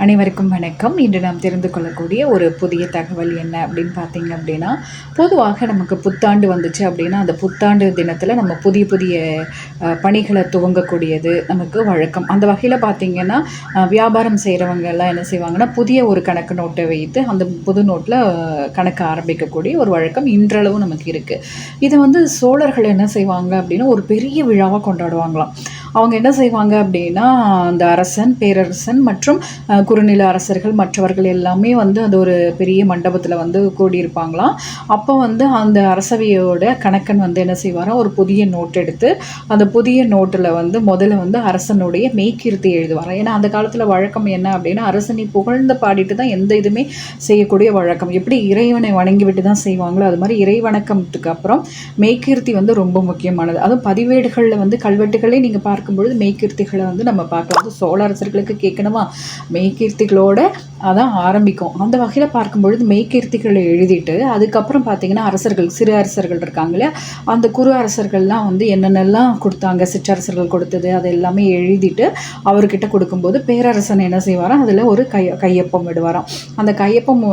அனைவருக்கும் வணக்கம். இன்று நாம் தெரிந்து கொள்ளக்கூடிய ஒரு புதிய தகவல் என்ன அப்படின்னு பார்த்தீங்க அப்படின்னா பொதுவாக நமக்கு புத்தாண்டு வந்துச்சு அப்படின்னா அந்த புத்தாண்டு தினத்தில் நம்ம புதிய புதிய பணிகளை துவங்கக்கூடியது நமக்கு வழக்கம். அந்த வகையில் பார்த்தீங்கன்னா வியாபாரம் செய்கிறவங்க எல்லாம் என்ன செய்வாங்கன்னா புதிய ஒரு கணக்கு நோட்டை வைத்து அந்த புது நோட்டில் கணக்கு ஆரம்பிக்கக்கூடிய ஒரு வழக்கம் இன்றளவு நமக்கு இருக்குது இதை வந்து சோழர்கள் என்ன செய்வாங்க அப்படின்னா ஒரு பெரிய விழாவாக கொண்டாடுவாங்களாம். அவங்க என்ன செய்வாங்க அப்படின்னா அந்த அரசன் பேரரசன் மற்றும் குறுநில அரசர்கள் மற்றவர்கள் எல்லாமே வந்து அது ஒரு பெரிய மண்டபத்தில் வந்து கூடியிருப்பாங்களாம். அப்போ வந்து அந்த அரசவையோட கணக்கன் வந்து என்ன செய்வாராம்? ஒரு புதிய நோட் எடுத்து அந்த புதிய நோட்டில் வந்து முதல்ல வந்து அரசனுடைய மெய்கீர்த்தி எழுதுவாராம். ஏன்னா அந்த காலத்தில் வழக்கம் என்ன அப்படின்னா அரசனை புகழ்ந்து பாடிட்டு தான் எந்த இதுவுமே செய்யக்கூடிய வழக்கம். எப்படி இறைவனை வணங்கி விட்டு தான் செய்வாங்களோ அது மாதிரி இறை வணக்கத்துக்கு அப்புறம் மெய்கீர்த்தி வந்து ரொம்ப முக்கியமானது. அதுவும் பதிவேடுகளில் வந்து கல்வெட்டுகளே நீங்கள் பார்க்கும்பொழுது மெய்கீர்த்திகளை வந்து நம்ம பார்க்கலாம் சோழ அரசர்களுக்கு கேட்கணுமா? மெய்கீர்த்திகளோட அதான் ஆரம்பிக்கும். அந்த வகையில் பார்க்கும்பொழுது மெய்கீர்த்திகளை எழுதிட்டு அதுக்கப்புறம் பார்த்தீங்கன்னா அரசர்கள் சிறு அரசர்கள் இருக்காங்க இல்லையா? அந்த குறு அரசர்கள்லாம் வந்து என்னென்னலாம் கொடுத்தாங்க? சிற்றரசர்கள் கொடுத்தது அது எல்லாமே எழுதிட்டு அவர்கிட்ட கொடுக்கும்போது பேரரசன் என்ன செய்வாராம் அதில் ஒரு கை கையொப்பம் விடுவாராம் அந்த கையொப்பம்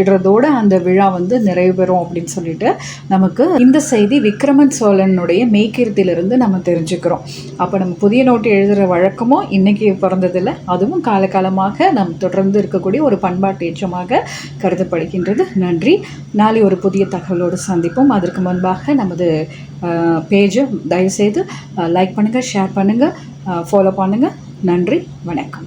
இடுறதோடு இடுறதோட அந்த விழா வந்து நிறைவு பெறும் அப்படின்னு சொல்லிட்டு நமக்கு இந்த செய்தி விக்ரமன் சோழனுடைய மெய்கீர்த்தியிலிருந்து நம்ம தெரிஞ்சுக்கிறோம். அப்போ நம்ம புதிய நோட்டு எழுதுகிற வழக்கமும் இன்றைக்கி பிறந்ததில்லை. அதுவும் காலகாலமாக நம் தொடர்ந்து இருக்கக்கூடிய ஒரு பண்பாட்டு ஏற்றமாக கருதப்படுகின்றது. நன்றி. நாளை ஒரு புதிய தகவலோடு சந்திப்போம். அதற்கு முன்பாக நமது பேஜை தயவுசெய்து லைக் பண்ணுங்கள் ஷேர் பண்ணுங்கள் ஃபாலோ பண்ணுங்கள் நன்றி. வணக்கம்.